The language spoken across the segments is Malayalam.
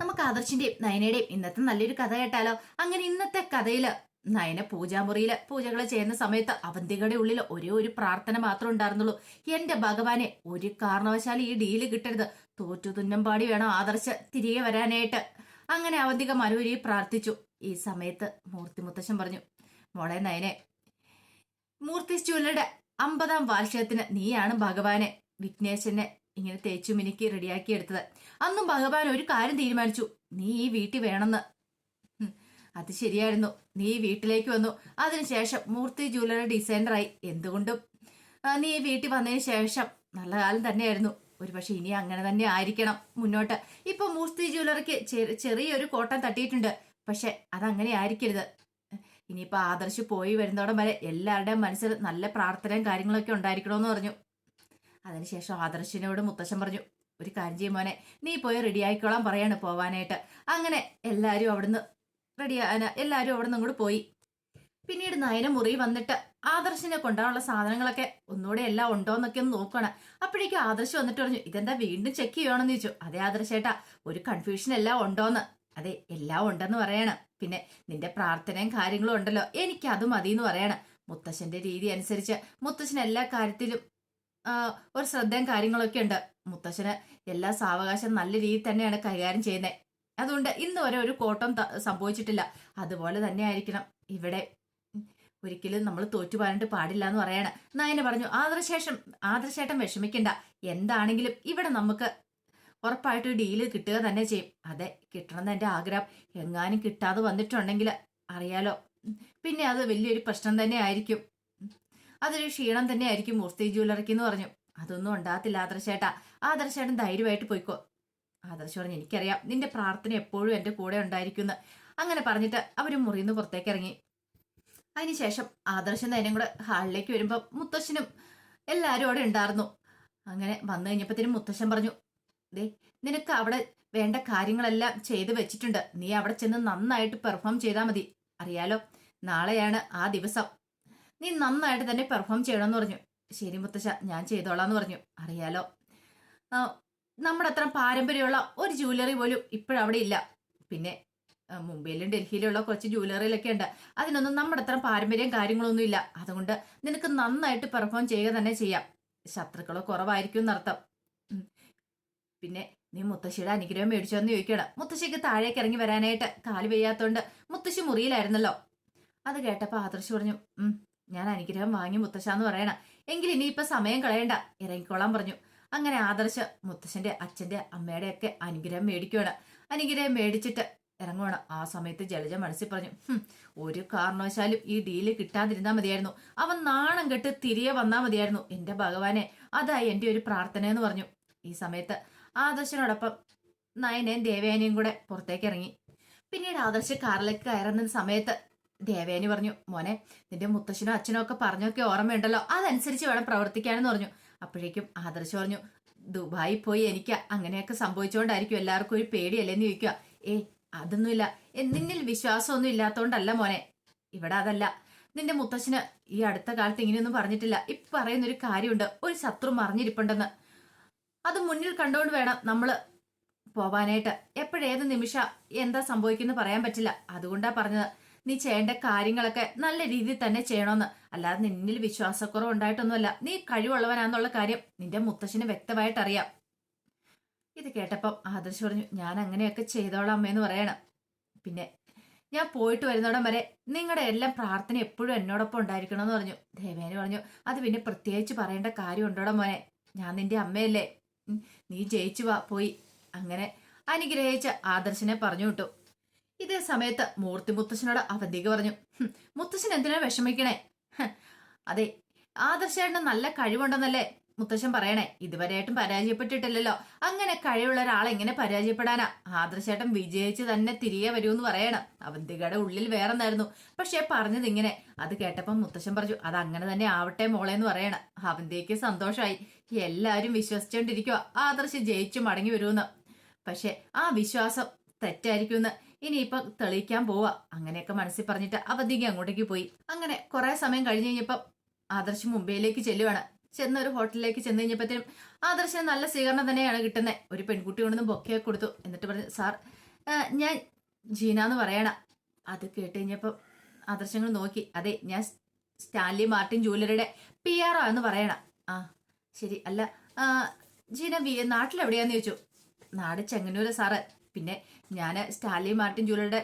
നമുക്ക് ആദർശിന്റെയും നയനയുടെയും ഇന്നത്തെ നല്ലൊരു കഥ കേട്ടാലോ? അങ്ങനെ ഇന്നത്തെ കഥയിൽ നയന പൂജാമുറിയിൽ പൂജകൾ ചെയ്യുന്ന സമയത്ത് അവന്തികയുടെ ഉള്ളിൽ ഒരേ ഒരു പ്രാർത്ഥന മാത്രം ഉണ്ടായിരുന്നുള്ളൂ. എന്റെ ഭഗവാനെ ഒരു കാരണവശാലും ഈ ഡീൽ കിട്ടരുത്. തോറ്റു തുന്നമ്പാടി വേണം ആദർശ് തിരികെ വരാനായിട്ട്. അങ്ങനെ അവന്തിക മനോരി പ്രാർത്ഥിച്ചു. ഈ സമയത്ത് മൂർത്തി മുത്തശ്ശൻ പറഞ്ഞു മോളെ നയനെ മൂർത്തി ജ്വല്ലയുടെ അമ്പതാം വാർഷികത്തിന് നീയാണ് ഭഗവാനെ. വിഘ്നേശനെ ഇങ്ങനെ തേച്ചു മിനുക്കി റെഡിയാക്കി എടുത്തത്. അന്നും ഭഗവാൻ ഒരു കാര്യം തീരുമാനിച്ചു. നീ ഈ വീട്ടിൽ വേണമെന്ന്. അത് ശരിയായിരുന്നു. നീ വീട്ടിലേക്ക് വന്നു. അതിനുശേഷം മൂർത്തി ജ്വല്ലറി ഡിസൈനറായി. എന്തുകൊണ്ടും? നീ വീട്ടിൽ വന്നതിന് ശേഷം നല്ല കാലം തന്നെയായിരുന്നു. ഒരുപക്ഷെ ഇനി അങ്ങനെ തന്നെ ആയിരിക്കണം മുന്നോട്ട്. ഇപ്പൊ മൂർത്തി ജ്വല്ലറിക്ക് ചെറിയൊരു കോട്ടം തട്ടിയിട്ടുണ്ട്. പക്ഷെ അതങ്ങനെ ആയിരിക്കരുത്. ഇനിയിപ്പോ ആദർശ് പോയി വരുന്നോടം വരെ എല്ലാവരുടെയും മനസ്സിൽ നല്ല പ്രാർത്ഥനയും കാര്യങ്ങളൊക്കെ ഉണ്ടായിരിക്കണമെന്ന് പറഞ്ഞു. അതിനുശേഷം ആദർശിനോട് മുത്തശ്ശൻ പറഞ്ഞു ഒരു കാര്യം ചെയ്യും മോനെ നീ പോയി റെഡി ആയിക്കോളാൻ പറയാണ് പോവാനായിട്ട്. അങ്ങനെ എല്ലാവരും അവിടുന്ന് റെഡി എല്ലാവരും അവിടുന്ന് അങ്ങോട്ട് പോയി. പിന്നീട് നയന മുറി വന്നിട്ട് ആദർശിനെ കൊണ്ടാനുള്ള സാധനങ്ങളൊക്കെ ഒന്നുകൂടെ എല്ലാം ഉണ്ടോ എന്നൊക്കെ ഒന്ന് നോക്കണം അപ്പോഴേക്കും ആദർശ് വന്നിട്ട് പറഞ്ഞു ഇതെന്താ വീണ്ടും ചെക്ക് ചെയ്യണമെന്ന് ചോദിച്ചു. അതെ ആദർശേട്ടാ ഒരു കൺഫ്യൂഷൻ എല്ലാം ഉണ്ടോന്ന്. അതെ എല്ലാം ഉണ്ടെന്ന് പറയണം. പിന്നെ നിന്റെ പ്രാർത്ഥനയും കാര്യങ്ങളും ഉണ്ടല്ലോ എനിക്ക് അത് മതി എന്ന് പറയണം. മുത്തശ്ശന്റെ രീതി അനുസരിച്ച് മുത്തശ്ശൻ എല്ലാ കാര്യത്തിലും ഒരു ശ്രദ്ധയും കാര്യങ്ങളൊക്കെ ഉണ്ട്. മുത്തശ്ശന് എല്ലാ സാവകാശം നല്ല രീതിയിൽ തന്നെയാണ് കൈകാര്യം ചെയ്യുന്നത് അതുകൊണ്ട് ഇന്ന് വരെ ഒരു കോട്ടം സംഭവിച്ചിട്ടില്ല. അതുപോലെ തന്നെ ആയിരിക്കണം. ഇവിടെ ഒരിക്കലും നമ്മൾ തോറ്റുപോകാനായിട്ട് പാടില്ല എന്ന് പറയാണ്. നായനെ പറഞ്ഞു ആദർശേഷം ആദർശേട്ടൻ വിഷമിക്കണ്ട. എന്താണെങ്കിലും ഇവിടെ നമുക്ക് ഉറപ്പായിട്ട് ഡീൽ കിട്ടുക തന്നെ ചെയ്യും. അതെ കിട്ടണമെന്ന് എന്റെ ആഗ്രഹം. എങ്ങാനും കിട്ടാതെ വന്നിട്ടുണ്ടെങ്കിൽ അറിയാലോ. പിന്നെ അത് വലിയൊരു പ്രശ്നം തന്നെ ആയിരിക്കും. അതൊരു ക്ഷീണം തന്നെയായിരിക്കും മൂർത്തി ജ്വല്ലറിക്ക് എന്ന് പറഞ്ഞു. അതൊന്നും ഉണ്ടാകത്തില്ല ആദർശേട്ടാ. ആദർശേട്ടൻ ധൈര്യമായിട്ട് പോയിക്കോ. ആദർശ് പറഞ്ഞു എനിക്കറിയാം നിന്റെ പ്രാർത്ഥന എപ്പോഴും എന്റെ കൂടെ ഉണ്ടായിരിക്കുന്നു അങ്ങനെ പറഞ്ഞിട്ട് അവർ മുറിയിൽ നിന്ന് പുറത്തേക്ക് ഇറങ്ങി. അതിനുശേഷം ആദർശൻ നേരം കൂടെ ഹാളിലേക്ക് വരുമ്പോൾ മുത്തശ്ശനും എല്ലാവരും അവിടെ ഉണ്ടായിരുന്നു. അങ്ങനെ വന്നു കഴിഞ്ഞപ്പോഴത്തേനും മുത്തശ്ശൻ പറഞ്ഞു ദേ നിനക്ക് അവിടെ വേണ്ട കാര്യങ്ങളെല്ലാം ചെയ്തു വെച്ചിട്ടുണ്ട്. നീ അവിടെ ചെന്ന് നന്നായിട്ട് പെർഫോം ചെയ്താൽ മതി. അറിയാലോ നാളെയാണ് ആ ദിവസം. നീ നന്നായിട്ട് തന്നെ പെർഫോം ചെയ്യണമെന്ന് പറഞ്ഞു. ശരി മുത്തശ്ശ ഞാൻ ചെയ്തോളാന്ന് പറഞ്ഞു. അറിയാലോ. നമ്മുടെ അത്ര പാരമ്പര്യമുള്ള ഒരു ജ്വല്ലറി പോലും ഇപ്പോഴവിടെ ഇല്ല. പിന്നെ മുംബൈയിലും ഡൽഹിയിലുള്ള കുറച്ച് ജ്വല്ലറിയിലൊക്കെ ഉണ്ട്. അതിനൊന്നും നമ്മുടെ അത്ര പാരമ്പര്യം കാര്യങ്ങളൊന്നും ഇല്ല. അതുകൊണ്ട് നിനക്ക് നന്നായിട്ട് പെർഫോം ചെയ്യുക തന്നെ ചെയ്യാം. ശത്രുക്കൾ കുറവായിരിക്കും എന്നർത്ഥം. പിന്നെ നീ മുത്തശ്ശിയുടെ അനുഗ്രഹം മേടിച്ചോന്ന് ചോദിക്കണം മുത്തശ്ശിക്ക് താഴേക്ക് ഇറങ്ങി വരാനായിട്ട് കാൽ വയ്യാത്തോണ്ട് മുത്തശ്ശി മുറിയിലായിരുന്നല്ലോ. അത് കേട്ടപ്പോ ആദർശ് പറഞ്ഞു ഞാൻ അനുഗ്രഹം വാങ്ങി മുത്തശ്ശാന്ന് പറയണം. എങ്കിൽ ഇനിയിപ്പൊ സമയം കളയണ്ട. ഇറങ്ങിക്കോളാൻ പറഞ്ഞു. അങ്ങനെ ആദർശ മുത്തശ്ശന്റെ അച്ഛന്റെ അമ്മയുടെ ഒക്കെ അനുഗ്രഹം മേടിക്കുകയാണ് അനുഗ്രഹം മേടിച്ചിട്ട് ഇറങ്ങുവാണ്. ആ സമയത്ത് ജലജ മനസ്സിൽ പറഞ്ഞു ഒരു കാരണവശാലും ഈ ഡീൽ കിട്ടാതിരുന്നാ മതിയായിരുന്നു. അവൻ നാണം കെട്ട് തിരികെ വന്നാ മതിയായിരുന്നു. എന്റെ ഭഗവാനെ അതായി എന്റെ ഒരു പ്രാർത്ഥന എന്ന് പറഞ്ഞു. ഈ സമയത്ത് ആദർശനോടൊപ്പം നയനയും ദേവയാനിയും കൂടെ പുറത്തേക്ക് ഇറങ്ങി. പിന്നീട് ആദർശ് കാറിലേക്ക് കയറുന്ന സമയത്ത് ദേവയാനി പറഞ്ഞു മോനെ നിന്റെ മുത്തശ്ശനോ അച്ഛനോ ഒക്കെ പറഞ്ഞൊക്കെ ഓർമ്മയുണ്ടല്ലോ. അതനുസരിച്ച് വേണം പ്രവർത്തിക്കാനെന്ന് പറഞ്ഞു. അപ്പോഴേക്കും ആദർശ് പറഞ്ഞു ദുബായി പോയി എനിക്ക് അങ്ങനെയൊക്കെ സംഭവിച്ചുകൊണ്ടായിരിക്കും എല്ലാവർക്കും ഒരു പേടിയല്ലേന്ന് ചോദിക്കുക ഏ അതൊന്നുമില്ല. നിന്നിൽ വിശ്വാസമൊന്നും ഇല്ലാത്തോണ്ടല്ല മോനെ. ഇവിടെ അതല്ല. നിന്റെ മുത്തശ്ശന് ഈ അടുത്ത കാലത്ത് ഇങ്ങനെയൊന്നും പറഞ്ഞിട്ടില്ല. ഇപ്പൊ പറയുന്നൊരു കാര്യമുണ്ട്. ഒരു ശത്രു മറിഞ്ഞിരിപ്പുണ്ടെന്ന്. അത് മുന്നിൽ കണ്ടുകൊണ്ട് വേണം നമ്മൾ പോവാനായിട്ട്. എപ്പോഴേത് നിമിഷ എന്താ സംഭവിക്കുന്നു പറയാൻ പറ്റില്ല. അതുകൊണ്ടാ പറഞ്ഞത്. നീ ചെയ്യേണ്ട കാര്യങ്ങളൊക്കെ നല്ല രീതിയിൽ തന്നെ ചെയ്യണമെന്ന് അല്ലാതെ നിന്നിൽ വിശ്വാസക്കുറവ് ഉണ്ടായിട്ടൊന്നുമല്ല. നീ കഴിവുള്ളവനാന്നുള്ള കാര്യം നിന്റെ മുത്തശ്ശന് വ്യക്തമായിട്ട് അറിയാം ഇത് കേട്ടപ്പം ആദർശ് പറഞ്ഞു ഞാൻ അങ്ങനെയൊക്കെ ചെയ്തോളാം അമ്മയെന്ന് പറയണം. പിന്നെ ഞാൻ പോയിട്ട് വരുന്നോടം വരെ നിങ്ങളുടെ എല്ലാം പ്രാർത്ഥന എപ്പോഴും എന്നോടൊപ്പം ഉണ്ടായിരിക്കണം എന്ന് പറഞ്ഞു. ദേവേനെ പറഞ്ഞു അത് പിന്നെ പ്രത്യേകിച്ച് പറയേണ്ട കാര്യം ഉണ്ടോടാ മോനെ? ഞാൻ നിന്റെ അമ്മയല്ലേ. നീ ജയിച്ചു വാ പോയി. അങ്ങനെ അനുഗ്രഹിച്ച ആദർശിനെ പറഞ്ഞു വിട്ടു. ഇതേ സമയത്ത് മൂർത്തി മുത്തശ്ശനോട് അവന്തിക പറഞ്ഞു മുത്തശ്ശൻ എന്തിനാ വിഷമിക്കണേ? അതെ ആദർശേട്ടന് നല്ല കഴിവുണ്ടെന്നല്ലേ മുത്തശ്ശൻ പറയണേ? ഇതുവരെയായിട്ടും പരാജയപ്പെട്ടിട്ടില്ലല്ലോ. അങ്ങനെ കഴിവുള്ള ഒരാളെ എങ്ങനെ പരാജയപ്പെടാനാ? ആദർശേട്ടൻ വിജയിച്ച് തന്നെ തിരികെ വരുമെന്ന് പറയണം. അവന്തികയുടെ ഉള്ളിൽ വേറെന്നായിരുന്നു പക്ഷെ പറഞ്ഞത് ഇങ്ങനെ. അത് കേട്ടപ്പം മുത്തശ്ശൻ പറഞ്ഞു അത് അങ്ങനെ തന്നെ ആവട്ടെ മോളെ എന്ന് പറയണം. അവന്തിക്ക് സന്തോഷമായി എല്ലാവരും വിശ്വസിച്ചോണ്ടിരിക്കുക ആദർശ് ജയിച്ചു മടങ്ങി വരുമെന്ന്. പക്ഷെ ആ വിശ്വാസം തെറ്റായിരിക്കുമെന്ന് ഇനിയിപ്പൊ തെളിയിക്കാൻ പോവാ. അങ്ങനെയൊക്കെ മനസ്സിൽ പറഞ്ഞിട്ട് അവധിക്ക് അങ്ങോട്ടേക്ക് പോയി. അങ്ങനെ കുറെ സമയം കഴിഞ്ഞ് കഴിഞ്ഞപ്പം ആദർശ് മുംബൈയിലേക്ക് ചെല്ലുവാണ്. ചെന്ന ഒരു ഹോട്ടലിലേക്ക് ചെന്ന് കഴിഞ്ഞപ്പോഴത്തേനും ആദർശന് നല്ല സ്വീകരണം തന്നെയാണ് കിട്ടുന്നത് ഒരു പെൺകുട്ടി കൊണ്ടൊന്ന് ബൊക്കെ കൊടുത്തു. എന്നിട്ട് പറഞ്ഞു സാർ ഞാൻ ജീന എന്ന് പറയണ. അത് കേട്ട് കഴിഞ്ഞപ്പം ആദർശങ്ങൾ നോക്കി. അതെ ഞാൻ സ്റ്റാൻലി മാർട്ടിൻ ജൂലറിയുടെ പി ആർ ഒ എന്ന് പറയണ. ആ ശരി. അല്ല ജീന നാട്ടിലെവിടെയാന്ന് ചോദിച്ചു. നാട് ചെങ്ങന്നൂര് സാറ്. പിന്നെ ഞാൻ സ്റ്റാലി മാർട്ടിൻ ജൂലറുടെ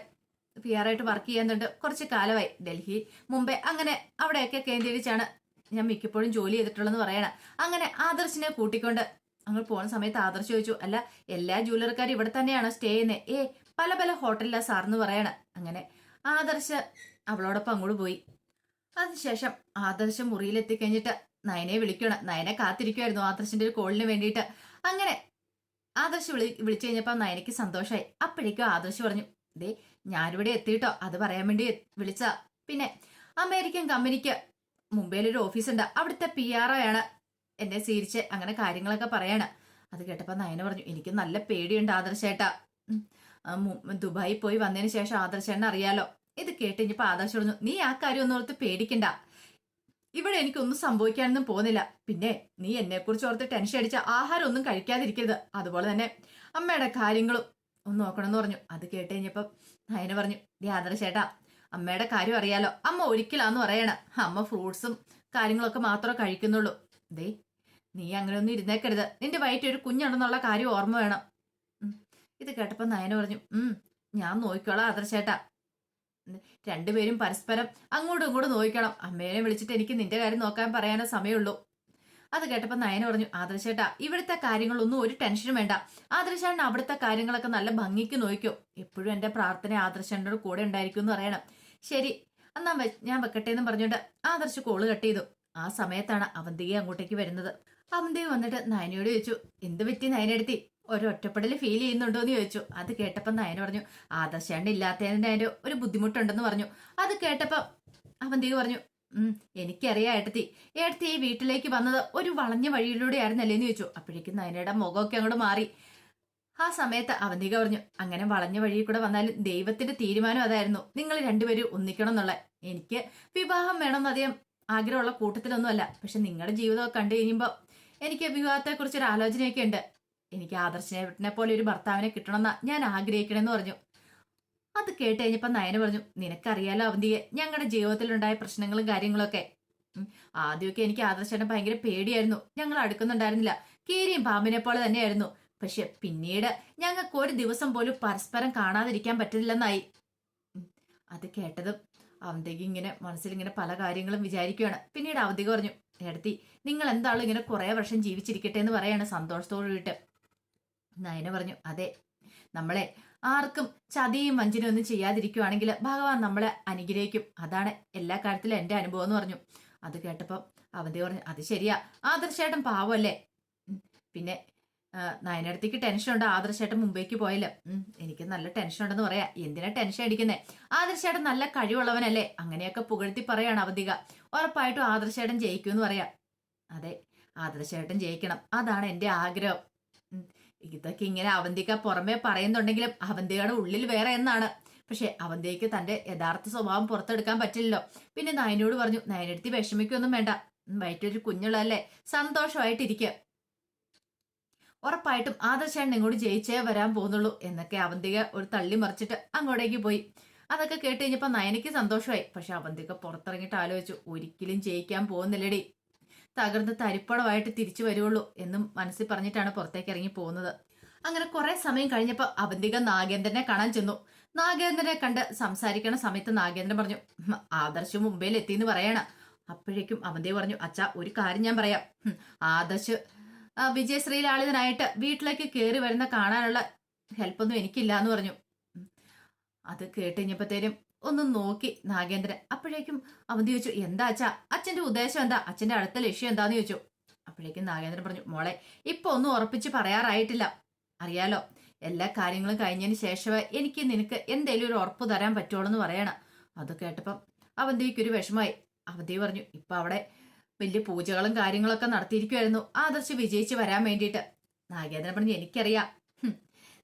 പി ആറായിട്ട് വർക്ക് ചെയ്യുന്നുണ്ട് കുറച്ച് കാലമായി. ഡൽഹി മുംബൈ അങ്ങനെ അവിടെയൊക്കെ കേന്ദ്രീകരിച്ചാണ് ഞാൻ മിക്കപ്പോഴും ജോലി ചെയ്തിട്ടുള്ളതെന്ന് പറയണം. അങ്ങനെ ആദർശിനെ കൂട്ടിക്കൊണ്ട് അങ്ങ് പോകുന്ന സമയത്ത് ആദർശ് ചോദിച്ചു അല്ല എല്ലാ ജൂവലറിക്കാരും ഇവിടെ തന്നെയാണോ സ്റ്റേ ചെയ്യുന്നത് ഏ പല പല ഹോട്ടലിലാ സാറെന്ന് പറയണം. അങ്ങനെ ആദർശ് അവളോടൊപ്പം അങ്ങോട്ട് പോയി. അതിനുശേഷം ആദർശ് മുറിയിലെത്തി കഴിഞ്ഞിട്ട് നയനെ വിളിക്കണം നയനെ കാത്തിരിക്കുമായിരുന്നു ആദർശിന്റെ ഒരു കോളിന് വേണ്ടിയിട്ട്. അങ്ങനെ ആദർശ് വിളി വിളിച്ചു കഴിഞ്ഞപ്പോ നയനയ്ക്ക് സന്തോഷമായി അപ്പോഴേക്കും ആദർശ് പറഞ്ഞു ദേ ഞാനിവിടെ എത്തിയിട്ടോ? അത് പറയാൻ വേണ്ടി വിളിച്ച. പിന്നെ അമേരിക്കൻ കമ്പനിക്ക് മുംബൈയിൽ മുംബൈയിലൊരു ഓഫീസുണ്ട്. അവിടുത്തെ പി ആർ ആണ് എന്നെ സ്വീകരിച്ച് അങ്ങനെ കാര്യങ്ങളൊക്കെ പറയാണ്. അത് കേട്ടപ്പോൾ നയന പറഞ്ഞു എനിക്ക് നല്ല പേടിയുണ്ട് ആദർശേട്ടാ. ദുബായി പോയി വന്നതിന് ശേഷം ആദർശേട്ടനെ അറിയാലോ. ഇത് കേട്ട് കഴിഞ്ഞപ്പോ ആദർശ് പറഞ്ഞു നീ ആ കാര്യം ഒന്നും ഓർത്ത് പേടിക്കണ്ട. ഇവിടെ എനിക്കൊന്നും സംഭവിക്കാനൊന്നും പോകുന്നില്ല. പിന്നെ നീ എന്നെ കുറിച്ച് ഓർത്ത് ടെൻഷൻ അടിച്ച ആഹാരം ഒന്നും കഴിക്കാതിരിക്കരുത്. അതുപോലെ തന്നെ അമ്മയുടെ കാര്യങ്ങളും ഒന്ന് നോക്കണമെന്ന് പറഞ്ഞു. അത് കേട്ട് കഴിഞ്ഞപ്പം നയന പറഞ്ഞു ഡി ആദർശേട്ടാ അമ്മയുടെ കാര്യം അറിയാലോ. അമ്മ ഒരിക്കലാന്ന് പറയണ. അമ്മ ഫ്രൂട്ട്സും കാര്യങ്ങളൊക്കെ മാത്രമേ കഴിക്കുന്നുള്ളൂ. ദേ നീ അങ്ങനെ ഒന്നും ഇരുന്നേക്കരുത്. നിന്റെ വയറ്റിൽ ഒരു കുഞ്ഞുണ്ടെന്നുള്ള കാര്യം ഓർമ്മ വേണം. ഇത് കേട്ടപ്പോ നയന പറഞ്ഞു ഉം ഞാൻ നോക്കിക്കോളാം ആദർശേട്ടാ. ഉം. രണ്ടുപേരും പരസ്പരം അങ്ങോട്ടും ഇങ്ങോട്ടും നോക്കണം അമ്മേനെ വിളിച്ചിട്ട് എനിക്ക് നിന്റെ കാര്യം നോക്കാൻ പറയാനോ സമയമുള്ളൂ. അത് കേട്ടപ്പോൾ നയന പറഞ്ഞു ആദർശേട്ടാ ഇവിടുത്തെ കാര്യങ്ങളൊന്നും ഒരു ടെൻഷനും വേണ്ട. ആദർശേട്ടൻ അവിടുത്തെ കാര്യങ്ങളൊക്കെ നല്ല ഭംഗിക്ക് നോക്കിയോ എപ്പോഴും എന്റെ പ്രാർത്ഥന ആദർശേട്ടനോട് കൂടെ ഉണ്ടായിരിക്കും എന്ന് പറയണം. ശരി എന്നാ ഞാൻ വെക്കട്ടെ എന്ന് പറഞ്ഞുകൊണ്ട് ആദർശ് കോൾ കട്ട് ചെയ്തു. ആ സമയത്താണ് അവന്തിയെ അങ്ങോട്ടേക്ക് വരുന്നത്. അവന്തിയെ വന്നിട്ട് നയനയോട് ചോദിച്ചു എന്ത് പറ്റി നയനെടുത്തി? ഒരൊറ്റപ്പെടൽ ഫീൽ ചെയ്യുന്നുണ്ടോ എന്ന് ചോദിച്ചു. അത് കേട്ടപ്പോൾ നയന പറഞ്ഞു ആദർശാണ്ട് ഇല്ലാത്തതിന്റെ അതിന്റെ ഒരു ബുദ്ധിമുട്ടുണ്ടെന്ന് പറഞ്ഞു. അത് കേട്ടപ്പോൾ അവന്തിക പറഞ്ഞു എനിക്കറിയാം ഏട്ടത്തി. ഏട്ടത്തി ഈ വീട്ടിലേക്ക് വന്നത് ഒരു വളഞ്ഞ വഴിയിലൂടെ ആയിരുന്നല്ലേ എന്ന് ചോദിച്ചു. അപ്പോഴേക്കും നയനയുടെ മുഖമൊക്കെ അങ്ങോട്ട് മാറി. ആ സമയത്ത് അവന്തിക പറഞ്ഞു അങ്ങനെ വളഞ്ഞ വഴിയിൽ കൂടെ വന്നാലും ദൈവത്തിന്റെ തീരുമാനം അതായിരുന്നു. നിങ്ങൾ രണ്ടുപേരും ഒന്നിക്കണം എന്നുള്ള. എനിക്ക് വിവാഹം വേണമെന്ന് അധികം ആഗ്രഹമുള്ള കൂട്ടത്തിലൊന്നുമല്ല. പക്ഷെ നിങ്ങളുടെ ജീവിതമൊക്കെ കണ്ടു കഴിയുമ്പോൾ എനിക്ക് വിവാഹത്തെക്കുറിച്ച് ഒരു ആലോചനയൊക്കെ ഉണ്ട്. എനിക്ക് ആദർശനെ പോലെ ഒരു ഭർത്താവിനെ കിട്ടണമെന്നാ ഞാൻ ആഗ്രഹിക്കണമെന്ന് പറഞ്ഞു. അത് കേട്ട് കഴിഞ്ഞപ്പോൾ നയന പറഞ്ഞു നിനക്കറിയാലോ അവന്തിയെ ഞങ്ങളുടെ ജീവിതത്തിലുണ്ടായ പ്രശ്നങ്ങളും കാര്യങ്ങളൊക്കെ. ആദ്യമൊക്കെ എനിക്ക് ആദർശനെ ഭയങ്കര പേടിയായിരുന്നു. ഞങ്ങൾ അടുക്കുന്നുണ്ടായിരുന്നില്ല. കീരിയും പാമ്പിനെ പോലെ തന്നെയായിരുന്നു. പക്ഷെ പിന്നീട് ഞങ്ങൾക്ക് ഒരു ദിവസം പോലും പരസ്പരം കാണാതിരിക്കാൻ പറ്റില്ലെന്നായി. അത് കേട്ടതും അവന്തേക്ക് ഇങ്ങനെ മനസ്സിൽ ഇങ്ങനെ പല കാര്യങ്ങളും വിചാരിക്കുകയാണ് പിന്നീട് അവന്തിക പറഞ്ഞു എടുത്തി നിങ്ങൾ എന്താളും ഇങ്ങനെ കുറെ വർഷം ജീവിച്ചിരിക്കട്ടെ എന്ന് പറയാണ് സന്തോഷത്തോടെ കൂടിയിട്ട്. നയന പറഞ്ഞു അതെ നമ്മളെ ആർക്കും ചതിയും വഞ്ചനയും ഒന്നും ചെയ്യാതിരിക്കുവാണെങ്കിൽ ഭഗവാൻ നമ്മളെ അനുഗ്രഹിക്കും. അതാണ് എല്ലാ കാര്യത്തിലും എന്റെ അനുഭവം എന്ന് പറഞ്ഞു. അത് കേട്ടപ്പോൾ അവന്തി പറഞ്ഞു അത് ശരിയാ ആദർശേട്ടൻ പാവമല്ലേ? പിന്നെ നയനടുത്തേക്ക് ടെൻഷൻ ഉണ്ട് ആദർശേട്ടൻ മുംബൈക്ക് പോയല്ലോ? എനിക്ക് നല്ല ടെൻഷൻ ഉണ്ടെന്ന് പറയാ. എന്തിനാ ടെൻഷൻ അടിക്കുന്നേ? ആദർശേട്ടൻ നല്ല കഴിവുള്ളവനല്ലേ? അങ്ങനെയൊക്കെ പുകഴ്ത്തി പറയാണ് അവധിക ഉറപ്പായിട്ടും ആദർശേട്ടൻ ജയിക്കുമെന്ന് പറയാ. അതെ ആദർശേട്ടൻ ജയിക്കണം. അതാണ് എന്റെ ആഗ്രഹം. ഇതൊക്കെ ഇങ്ങനെ അവന്തിക പുറമെ പറയുന്നുണ്ടെങ്കിലും അവന്തികയുടെ ഉള്ളിൽ വേറെ എന്നാണ്. പക്ഷെ അവന്തിക്ക് തന്റെ യഥാർത്ഥ സ്വഭാവം പുറത്തെടുക്കാൻ പറ്റില്ലല്ലോ. പിന്നെ നയനോട് പറഞ്ഞു നയനെടുത്തി വിഷമിക്കൊന്നും വേണ്ട. വയറ്റൊരു കുഞ്ഞുള്ളല്ലേ സന്തോഷമായിട്ടിരിക്കുക ഉറപ്പായിട്ടും ആദർശേട്ടൻ ഇങ്ങോട്ട് ജയിച്ചേ വരാൻ പോകുന്നുള്ളൂ എന്നൊക്കെ അവന്തിക ഒരു തള്ളി മറിച്ചിട്ട് അങ്ങോട്ടേക്ക് പോയി. അതൊക്കെ കേട്ട് കഴിഞ്ഞപ്പോ നയനയ്ക്ക് സന്തോഷമായി. പക്ഷെ അവന്തിക പുറത്തിറങ്ങിയിട്ട് ആലോചിച്ചു ഒരിക്കലും ജയിക്കാൻ പോകുന്നില്ലടി. തകർന്ന് തരിപ്പടമായിട്ട് തിരിച്ചു വരുവുള്ളൂ എന്നും മനസ്സിൽ പറഞ്ഞിട്ടാണ് പുറത്തേക്ക് ഇറങ്ങി പോകുന്നത്. അങ്ങനെ കുറെ സമയം കഴിഞ്ഞപ്പോൾ അവന്തിക നാഗേന്ദ്രനെ കാണാൻ ചെന്നു. നാഗേന്ദ്രനെ കണ്ട് സംസാരിക്കണ സമയത്ത് നാഗേന്ദ്രൻ പറഞ്ഞു "ഹും, ആദർശ് മുംബൈയിൽ എത്തിയെന്ന് പറയണ. അപ്പോഴേക്കും അവന്തി പറഞ്ഞു അച്ഛാ ഒരു കാര്യം ഞാൻ പറയാം. ആദർശ് വിജയശ്രീലാളിതനായിട്ട് വീട്ടിലേക്ക് കയറി വരുന്ന കാണാനുള്ള ഹെൽപ്പൊന്നും എനിക്കില്ല എന്ന് പറഞ്ഞു. അത് കേട്ട് കഴിഞ്ഞപ്പോഴത്തേനും ഒന്ന് നോക്കി നാഗേന്ദ്രൻ. അപ്പോഴേക്കും അവന്തി ചോദിച്ചു എന്താ അച്ഛാ? അച്ഛന്റെ ഉദ്ദേശം എന്താ? അച്ഛന്റെ അടുത്ത ലക്ഷ്യം എന്താന്ന് ചോദിച്ചു. അപ്പോഴേക്കും നാഗേന്ദ്രൻ പറഞ്ഞു മോളെ ഇപ്പൊ ഒന്നും ഉറപ്പിച്ച് പറയാറായിട്ടില്ല. അറിയാലോ എല്ലാ കാര്യങ്ങളും കഴിഞ്ഞതിന് ശേഷമേ എനിക്ക് നിനക്ക് എന്തെങ്കിലും ഒരു ഉറപ്പ് തരാൻ പറ്റുള്ളൂ എന്ന് പറയണം. അത് കേട്ടപ്പം അവന്തിക്ക് ഒരു വിഷമായി അവന്തി പറഞ്ഞു ഇപ്പൊ അവിടെ വലിയ പൂജകളും കാര്യങ്ങളൊക്കെ നടത്തിയിരിക്കുമായിരുന്നു ആദർശ് വിജയിച്ച് വരാൻ വേണ്ടിയിട്ട്. നാഗേന്ദ്രൻ പറഞ്ഞു എനിക്കറിയാം.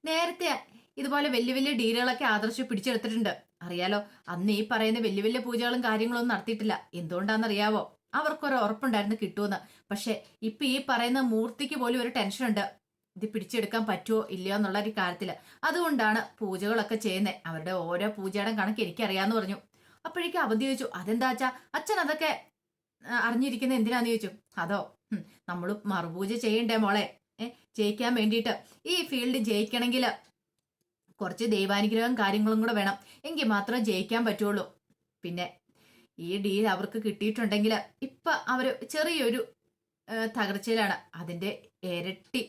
നേരത്തെ ഇതുപോലെ വലിയ വലിയ ഡീലുകളൊക്കെ ആദർശ് പിടിച്ചെടുത്തിട്ടുണ്ട്. അറിയാലോ അന്ന് ഈ പറയുന്ന വലിയ വലിയ പൂജകളും കാര്യങ്ങളും ഒന്നും നടത്തിയിട്ടില്ല. എന്തുകൊണ്ടാണെന്നറിയാവോ? അവർക്കൊരു ഉറപ്പുണ്ടായിരുന്നു കിട്ടുമെന്ന്. പക്ഷെ ഇപ്പൊ ഈ പറയുന്ന മൂർത്തിക്ക് പോലും ഒരു ടെൻഷൻ ഉണ്ട് ഇത് പിടിച്ചെടുക്കാൻ പറ്റുമോ ഇല്ലയോ എന്നുള്ള ഒരു കാര്യത്തിൽ അതുകൊണ്ടാണ് പൂജകളൊക്കെ ചെയ്യുന്നത് അവരുടെ ഓരോ പൂജയുടെ കണക്ക് എനിക്കറിയാന്ന് പറഞ്ഞു. അപ്പോഴേക്കും അവധി ചോദിച്ചു അതെന്താ അച്ഛാ? അച്ഛൻ അതൊക്കെ അറിഞ്ഞിരിക്കുന്നത് എന്തിനാന്ന് ചോദിച്ചു. അതോ നമ്മൾ മറുപൂജ ചെയ്യണ്ടേ മോളെ? ജയിക്കാൻ വേണ്ടിയിട്ട്. ഈ ഫീൽഡ് ജയിക്കണമെങ്കിൽ കുറച്ച് ദൈവാനുഗ്രഹം കാര്യങ്ങളും കൂടെ വേണം. എങ്കിൽ മാത്രം ജയിക്കാൻ പറ്റുള്ളൂ. പിന്നെ ഈ ഡീൽ അവർക്ക് കിട്ടിയിട്ടുണ്ടെങ്കിൽ ഇപ്പൊ അവർ ചെറിയൊരു തകർച്ചയിലാണ്. അതിന്റെ ഇരട്ടി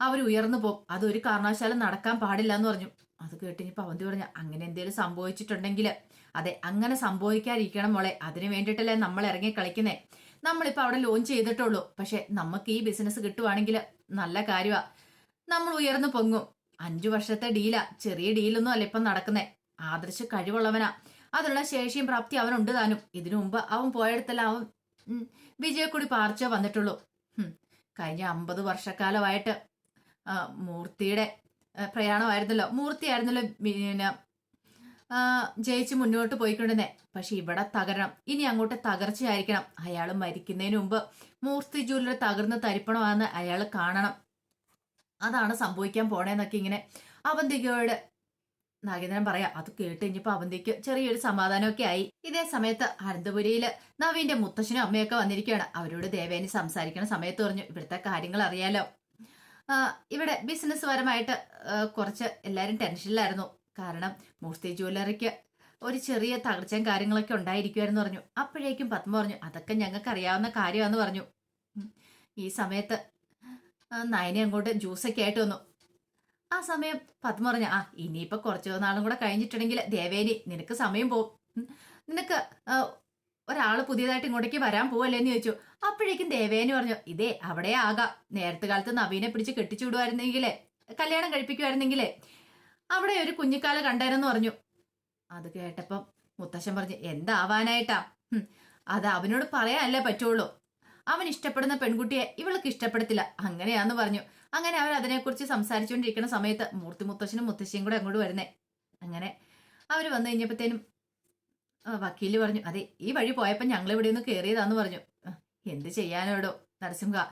അവർ ഉയർന്നു പോകും. അതൊരു കാരണവശാലും നടക്കാൻ പാടില്ല എന്ന് പറഞ്ഞു. അത് കേട്ടിനിപ്പോ അവന്തി പറഞ്ഞു അങ്ങനെ എന്തെങ്കിലും സംഭവിച്ചിട്ടുണ്ടെങ്കിൽ അതെ അങ്ങനെ സംഭവിക്കാതിരിക്കണം മോളെ. അതിന് വേണ്ടിയിട്ടല്ലേ നമ്മൾ ഇറങ്ങി കളിക്കുന്നേ. നമ്മളിപ്പോ അവിടെ ലോഞ്ച് ചെയ്തിട്ടുള്ളൂ. പക്ഷെ നമുക്ക് ഈ ബിസിനസ് കിട്ടുവാണെങ്കിൽ നല്ല കാര്യമാ നമ്മൾ ഉയർന്നു പൊങ്ങും. അഞ്ചു വർഷത്തെ ഡീലാ. ചെറിയ ഡീലൊന്നും അല്ല ഇപ്പം നടക്കുന്നേ. ആദർശ കഴിവുള്ളവനാ. അതിനുള്ള ശേഷിയും പ്രാപ്തി അവനുണ്ട് താനും. ഇതിനു മുമ്പ് അവൻ പോയടത്തെല്ലാം അവൻ വിജയക്കൂടി പാർച്ചോ വന്നിട്ടുള്ളൂ. കഴിഞ്ഞ അമ്പത് വർഷക്കാലമായിട്ട് മൂർത്തിയുടെ പ്രയാണമായിരുന്നല്ലോ. മൂർത്തിയായിരുന്നല്ലോ പിന്നെ ജയിച്ച് മുന്നോട്ട് പോയിക്കൊണ്ടിരുന്നേ. പക്ഷെ ഇവിടെ തകരണം. ഇനി അങ്ങോട്ട് തകർച്ചയായിരിക്കണം. അയാൾ മരിക്കുന്നതിന് മുമ്പ് മൂർത്തി ജൂലിയുടെ തകർന്ന് തരിപ്പണമാണെന്ന് അയാൾ കാണണം. അതാണ് സംഭവിക്കാൻ പോണേന്നൊക്കെ ഇങ്ങനെ അവന്തികയോട് നാഗേന്ദ്രൻ പറയാം അത് കേട്ട് കഴിഞ്ഞപ്പോ അവന്തിക്ക് ചെറിയൊരു സമാധാനമൊക്കെ ആയി. ഇതേ സമയത്ത് അനന്തപുരിയിൽ നവീന്റെ മുത്തശ്ശനും അമ്മയൊക്കെ വന്നിരിക്കുകയാണ് അവരോട് ദേവേനി സംസാരിക്കുന്ന സമയത്ത് പറഞ്ഞു ഇവിടുത്തെ കാര്യങ്ങൾ അറിയാലോ. ഇവിടെ ബിസിനസ് പരമായിട്ട് കുറച്ച് എല്ലാരും ടെൻഷനിലായിരുന്നു കാരണം മൂർത്തി ജ്വല്ലറിക്ക് ഒരു ചെറിയ തകർച്ചയും കാര്യങ്ങളൊക്കെ ഉണ്ടായിരിക്കുമായിരുന്നു പറഞ്ഞു. അപ്പോഴേക്കും പത്മ പറഞ്ഞു അതൊക്കെ ഞങ്ങൾക്ക് അറിയാവുന്ന കാര്യമാണെന്ന് പറഞ്ഞു ഈ സമയത്ത് നയനെ അങ്ങോട്ട് ജ്യൂസൊക്കെ ആയിട്ട് വന്നു. ആ സമയം പത്മ പറഞ്ഞു ആ ഇനിയിപ്പോൾ കുറച്ചു നാളും കൂടെ കഴിഞ്ഞിട്ടുണ്ടെങ്കിൽ ദേവേനി നിനക്ക് സമയം പോകും നിനക്ക് ഒരാൾ പുതിയതായിട്ട് ഇങ്ങോട്ടേക്ക് വരാൻ പോവല്ലേന്ന് ചോദിച്ചു. അപ്പോഴേക്കും ദേവേനി പറഞ്ഞു ഇതേ അവിടെ ആകാം. നേരത്തെ കാലത്ത് നവീനെ പിടിച്ച് കെട്ടിച്ചു കല്യാണം കഴിപ്പിക്കുമായിരുന്നെങ്കിലേ അവിടെ ഒരു കുഞ്ഞിക്കാല കണ്ടായിരുന്നു പറഞ്ഞു. അത് കേട്ടപ്പം മുത്തശ്ശൻ പറഞ്ഞു എന്താവാനായിട്ടാ അത് അവനോട് പറയാനല്ലേ പറ്റുള്ളൂ. അവൻ ഇഷ്ടപ്പെടുന്ന പെൺകുട്ടിയെ ഇവൾക്ക് ഇഷ്ടപ്പെടത്തില്ല. അങ്ങനെയാന്ന് പറഞ്ഞു. അങ്ങനെ അവർ അതിനെക്കുറിച്ച് സംസാരിച്ചുകൊണ്ടിരിക്കുന്ന സമയത്ത് മൂർത്തി മുത്തശ്ശനും മുത്തശ്ശിയും കൂടെ അങ്ങോട്ട് വരുന്നേ. അങ്ങനെ അവർ വന്നു കഴിഞ്ഞപ്പോഴത്തേനും വക്കീൽ പറഞ്ഞു അതെ ഈ വഴി പോയപ്പോൾ ഞങ്ങൾ ഇവിടെ നിന്ന് കയറിയതാന്ന് പറഞ്ഞു. "ആ, എന്ത് ചെയ്യാനോടോ നരസിംഹ?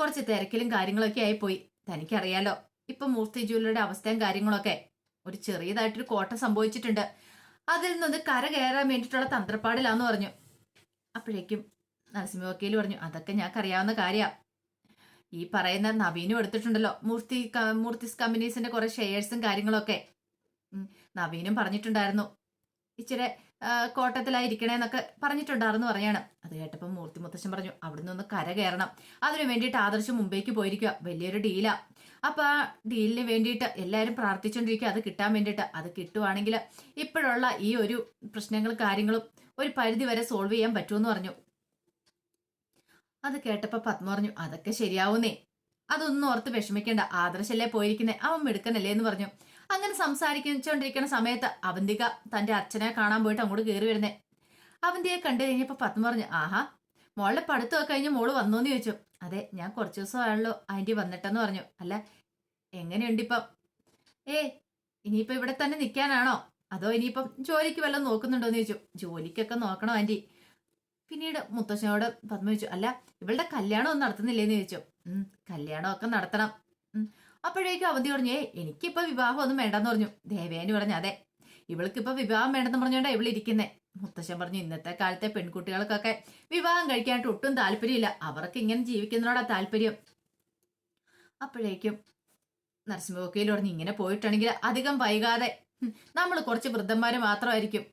കുറച്ച് തിരക്കിലും കാര്യങ്ങളൊക്കെ ആയിപ്പോയി. പോയി തനിക്കറിയാലോ ഇപ്പൊ മൂർത്തി ജൂലിയുടെ അവസ്ഥയും കാര്യങ്ങളൊക്കെ. ഒരു ചെറിയതായിട്ടൊരു കോട്ട സംഭവിച്ചിട്ടുണ്ട്. അതിൽ നിന്ന് കര കയറാൻ വേണ്ടിയിട്ടുള്ള തന്ത്രപ്പാടിലാന്ന് പറഞ്ഞു. അപ്പോഴേക്കും നരസിംഹ വക്കീൽ പറഞ്ഞു അതൊക്കെ ഞങ്ങൾക്ക് അറിയാവുന്ന കാര്യ. ഈ പറയുന്ന നവീനും എടുത്തിട്ടുണ്ടല്ലോ മൂർത്തി മൂർത്തിസ് കമ്പനീസിന്റെ കുറെ ഷെയർസും കാര്യങ്ങളൊക്കെ. നവീനും പറഞ്ഞിട്ടുണ്ടായിരുന്നു. ഇച്ചിരി കോട്ടത്തിലായിരിക്കണേ കോട്ടത്തിലായിരിക്കണേന്നൊക്കെ പറഞ്ഞിട്ടുണ്ടായിരുന്നു പറയാണ് അത് കേട്ടപ്പോൾ മൂർത്തി മുത്തശ്ശൻ പറഞ്ഞു അവിടെ നിന്ന് കര കയറണം. അതിനു വേണ്ടിയിട്ട് ആദർശം മുംബൈക്ക് പോയിരിക്കുക വലിയൊരു ഡീലാ. അപ്പൊ ആ ഡീലിന് വേണ്ടിയിട്ട് എല്ലാവരും പ്രാർത്ഥിച്ചുകൊണ്ടിരിക്കുക അത് കിട്ടാൻ വേണ്ടിയിട്ട്. അത് കിട്ടുവാണെങ്കിൽ ഇപ്പോഴുള്ള ഈ ഒരു പ്രശ്നങ്ങളും കാര്യങ്ങളും ഒരു പരിധി വരെ സോൾവ് ചെയ്യാൻ പറ്റുമെന്ന് പറഞ്ഞു. അത് കേട്ടപ്പോ പത്മ പറഞ്ഞു അതൊക്കെ ശരിയാവുന്നേ. അതൊന്നും ഓർത്ത് വിഷമിക്കേണ്ട. ആദർശല്ലേ പോയിരിക്കുന്നേ. അവൻ മിടുക്കനല്ലേ എന്ന് പറഞ്ഞു. അങ്ങനെ സംസാരിച്ചുകൊണ്ടിരിക്കുന്ന സമയത്ത് അവന്തിക തന്റെ അച്ഛനെ കാണാൻ പോയിട്ട് അങ്ങോട്ട് കയറി വരുന്നേ. അവന്തിയെ കണ്ടു കഴിഞ്ഞപ്പോ പത്മ പറഞ്ഞു ആഹാ മോളുടെ പഠിത്തമൊക്കെ കഴിഞ്ഞ് മോൾ വന്നോന്ന് ചോദിച്ചു. അതെ ഞാൻ കുറച്ച് ദിവസമാണല്ലോ ആന്റി വന്നിട്ടെന്ന് പറഞ്ഞു. അല്ല എങ്ങനെയുണ്ട് ഇപ്പം ഏ ഇനിയിപ്പോ ഇവിടെ തന്നെ നിൽക്കാനാണോ അതോ ഇനിയിപ്പം ജോലിക്ക് വല്ലതും നോക്കുന്നുണ്ടോന്ന് ചോദിച്ചു. ജോലിക്കൊക്കെ നോക്കണോ ആന്റി. പിന്നീട് മുത്തശ്ശനോട് പത്മ ചോദിച്ചു അല്ല ഇവളുടെ കല്യാണം ഒന്നും നടത്തുന്നില്ലേന്ന് ചോദിച്ചു. കല്യാണമൊക്കെ നടത്തണം. ഉം അപ്പോഴേക്കും അവധി പറഞ്ഞു ഏ എനിക്കിപ്പോ വിവാഹം ഒന്നും വേണ്ടെന്ന് പറഞ്ഞു. ദേവേനി പറഞ്ഞു അതെ ഇവൾക്കിപ്പോ വിവാഹം വേണ്ടെന്ന് പറഞ്ഞുകൊണ്ടാ ഇവൾ ഇരിക്കുന്നേ. മുത്തശ്ശൻ പറഞ്ഞു ഇന്നത്തെ കാലത്തെ പെൺകുട്ടികൾക്കൊക്കെ വിവാഹം കഴിക്കാനായിട്ട് ഒട്ടും താല്പര്യമില്ല. അവർക്ക് ഇങ്ങനെ ജീവിക്കുന്നതിനോടാ താല്പര്യം. അപ്പോഴേക്കും നരസിംഹ വക്കീൽ പറഞ്ഞു ഇങ്ങനെ പോയിട്ടാണെങ്കിൽ അധികം വൈകാതെ നമ്മൾ കുറച്ച് വൃദ്ധന്മാര് മാത്രമായിരിക്കും.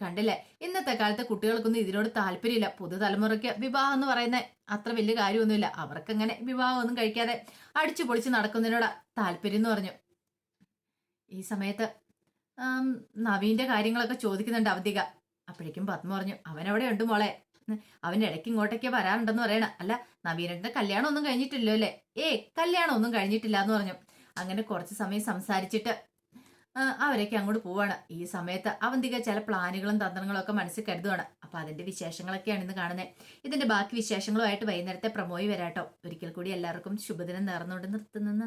കണ്ടില്ലേ? ഇന്നത്തെ കാലത്തെ കുട്ടികൾക്കൊന്നും ഇതിനോട് താല്പര്യമില്ല. പുതുതലമുറയ്ക്ക് വിവാഹം എന്ന് പറയുന്ന അത്ര വലിയ കാര്യമൊന്നുമില്ല. അവർക്കങ്ങനെ വിവാഹമൊന്നും കഴിക്കാതെ അടിച്ചു പൊളിച്ച് നടക്കുന്നതിനോട് താല്പര്യം എന്ന് പറഞ്ഞു. ഈ സമയത്ത് നവീന്റെ കാര്യങ്ങളൊക്കെ ചോദിക്കുന്നുണ്ട് അവധിക. അപ്പോഴേക്കും പത്മ പറഞ്ഞു അവനവിടെ ഉണ്ട് മോളെ? അവൻ ഇടയ്ക്ക് ഇങ്ങോട്ടേക്ക് വരാറുണ്ടെന്ന് പറയണ. അല്ല നവീനന്റെ കല്യാണം ഒന്നും കഴിഞ്ഞിട്ടില്ലോ അല്ലേ? ഏ കല്യാണം ഒന്നും കഴിഞ്ഞിട്ടില്ല എന്ന് പറഞ്ഞു. അങ്ങനെ കുറച്ച് സമയം സംസാരിച്ചിട്ട് അവരൊക്കെ അങ്ങോട്ട് പോവാണ്. ഈ സമയത്ത് തിക ചില പ്ലാനുകളും തന്ത്രങ്ങളും ഒക്കെ മനസ്സിൽ കരുതുവാണ്. അപ്പൊ അതിന്റെ വിശേഷങ്ങളൊക്കെയാണ് ഇന്ന് കാണുന്നത് ഇതിന്റെ ബാക്കി വിശേഷങ്ങളുമായിട്ട് വൈകുന്നേരത്തെ പ്രമോയി വരാട്ടോ. ഒരിക്കൽ കൂടി എല്ലാവർക്കും ശുഭദിനം നേർന്നുകൊണ്ട് നിർത്തുന്നു.